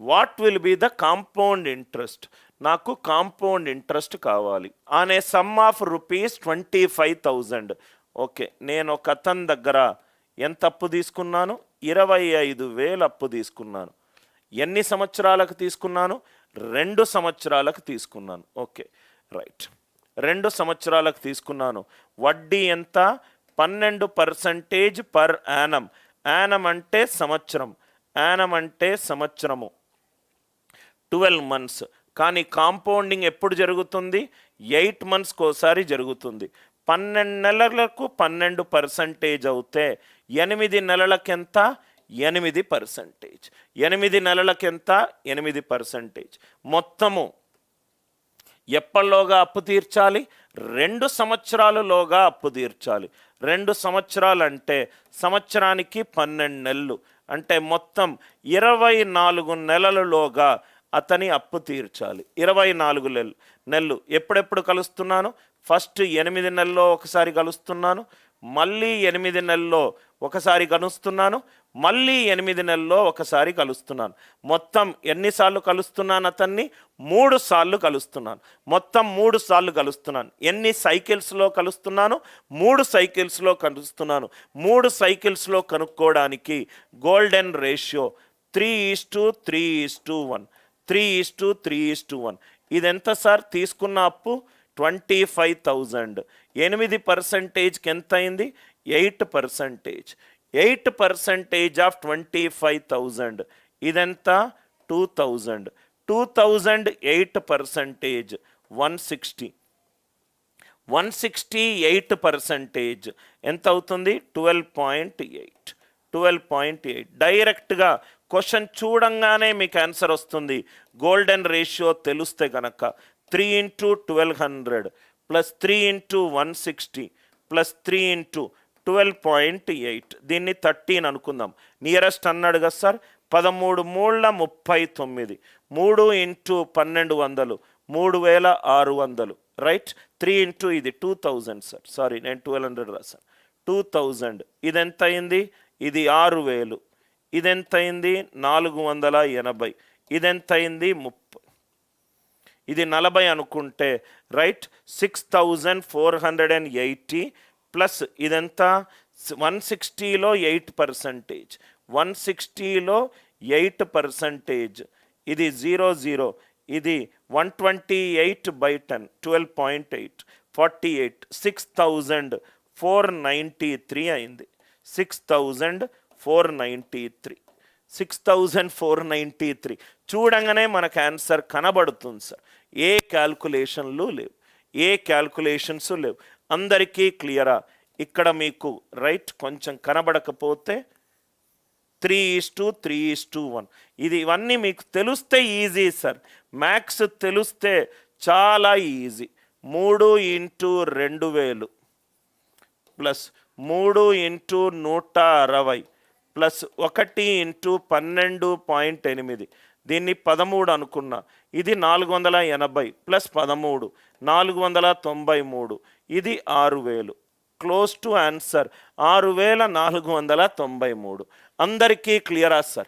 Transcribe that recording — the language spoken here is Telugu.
What will be the compound interest నాకు కాంపౌండ్ ఇంట్రెస్ట్ కావాలి. అనే sum of rupees twenty five thousand okay నేను ఒక అతని దగ్గర ఎంత అప్పు తీసుకున్నాను? ఇరవై ఐదు వేలు అప్పు తీసుకున్నాను. ఎన్ని సంవత్సరాలకు తీసుకున్నాను? రెండు సంవత్సరాలకు తీసుకున్నాను. ఓకే రైట్ రెండు సంవత్సరాలకు తీసుకున్నాను. వడ్డీ ఎంత? పన్నెండు పర్సంటేజ్ పర్ యానం యానం అంటే సంవత్సరం. యానం అంటే సంవత్సరము. ట్వెల్వ్ మంత్స్ కానీ కాంపౌండింగ్ ఎప్పుడు జరుగుతుంది? ఎయిట్ మంత్స్కి ఒకసారి జరుగుతుంది. పన్నెండు నెలలకు పన్నెండు పర్సంటేజ్ అవుతే ఎనిమిది నెలలకెంత? ఎనిమిది పర్సంటేజ్ ఎనిమిది నెలలకెంత? ఎనిమిది పర్సంటేజ్ మొత్తము ఎప్పటిలోగా అప్పు తీర్చాలి? రెండు సంవత్సరాలలోగా అప్పు తీర్చాలి. రెండు సంవత్సరాలు అంటే సంవత్సరానికి పన్నెండు నెలలు. అంటే మొత్తం ఇరవై నాలుగు నెలలలోగా అతని అప్పు తీర్చాలి. ఇరవై నాలుగు నెలలు నెలలు ఎప్పుడెప్పుడు కలుస్తున్నాను? ఫస్ట్ ఎనిమిది నెలల్లో ఒకసారి కలుస్తున్నాను. మళ్ళీ ఎనిమిది నెలల్లో ఒకసారి కలుస్తున్నాను. మళ్ళీ ఎనిమిది నెలల్లో ఒకసారి కలుస్తున్నాను. మొత్తం ఎన్నిసార్లు కలుస్తున్నాను అతన్ని? మూడు సార్లు కలుస్తున్నాను. మొత్తం మూడు సార్లు కలుస్తున్నాను. ఎన్ని సైకిల్స్లో కలుస్తున్నాను? మూడు సైకిల్స్లో కలుస్తున్నాను. మూడు సైకిల్స్లో కనుక్కోవడానికి golden ratio three is to three is to one. Three is to three is to one. ఇది ఎంత సార్? తీసుకున్న అప్పు ట్వంటీ ఫైవ్ థౌజండ్. ఎనిమిది పర్సంటేజ్కి ఎంత అయింది? Eight percentage. Eight percentage of twenty five thousand. ఇదెంత? Two thousand. Two thousand eight percentage one sixty. One sixty eight percentage. ఎంత అవుతుంది? Twelve point eight. Twelve point eight. డైరెక్ట్గా క్వశ్చన్ చూడంగానే మీకు ఆన్సర్ వస్తుంది. గోల్డెన్ రేషియో తెలిస్తే కనుక three into twelve hundred plus three into one sixty plus three into twelve point eight. దీన్ని థర్టీన్ అనుకుందాం. నియరెస్ట్ అన్నాడు కదా సార్? పదమూడు మూళ్ళ ముప్పై తొమ్మిది. మూడు ఇంటూ పన్నెండు వందలు. మూడు వేల ఆరు వందలు. రైట్? త్రీ ఇంటూ ఇది టూ థౌజండ్ సార్. సారీ నేను ట్వెల్వ్ హండ్రెడ్ రాశాను. Two thousand. ఇది ఎంత అయింది? ఇది ఆరు వేలు. ఇదెంత అయింది నాలుగు వందల ఎనభై. ఇదెంత అయింది ముప్పై. ఇది నలభై అనుకుంటే right? Six thousand four hundred and eighty plus ఇదంతా? వన్ సిక్స్టీలో ఎయిట్ పర్సంటేజ్. వన్ సిక్స్టీలో ఎయిట్ పర్సంటేజ్. ఇది జీరో జీరో. ఇది one twenty eight by ten twelve point eight. Forty eight. Six thousand four ninety three అయింది. Six thousand four ninety three. Six thousand four ninety three. చూడంగానే మనకు ఆన్సర్ కనబడుతుంది సార్. ఏ క్యాల్కులేషన్లు లేవు. ఏ క్యాల్కులేషన్స్ లేవు. అందరికీ క్లియరా? ఇక్కడ మీకు రైట్ కొంచెం కనబడకపోతే three is to three is to one. ఇది ఇవన్నీ మీకు తెలిస్తే ఈజీ సార్. మ్యాథ్స్ తెలిస్తే చాలా ఈజీ. మూడు ఇంటూ రెండు వేలు. ప్లస్ మూడు ఇంటూ నూట అరవై. ప్లస్ ఒకటి ఇంటూ పన్నెండు పాయింట్ ఎనిమిది. దీన్ని పదమూడు అనుకున్నా. ఇది నాలుగు వందల ఎనభై ప్లస్ పదమూడు నాలుగు వందల తొంభై మూడు. ఇది ఆరు వేలు. క్లోజ్ టు ఆన్సర్ ఆరు వేల నాలుగు వందల తొంభై మూడు. అందరికీ క్లియరా సార్?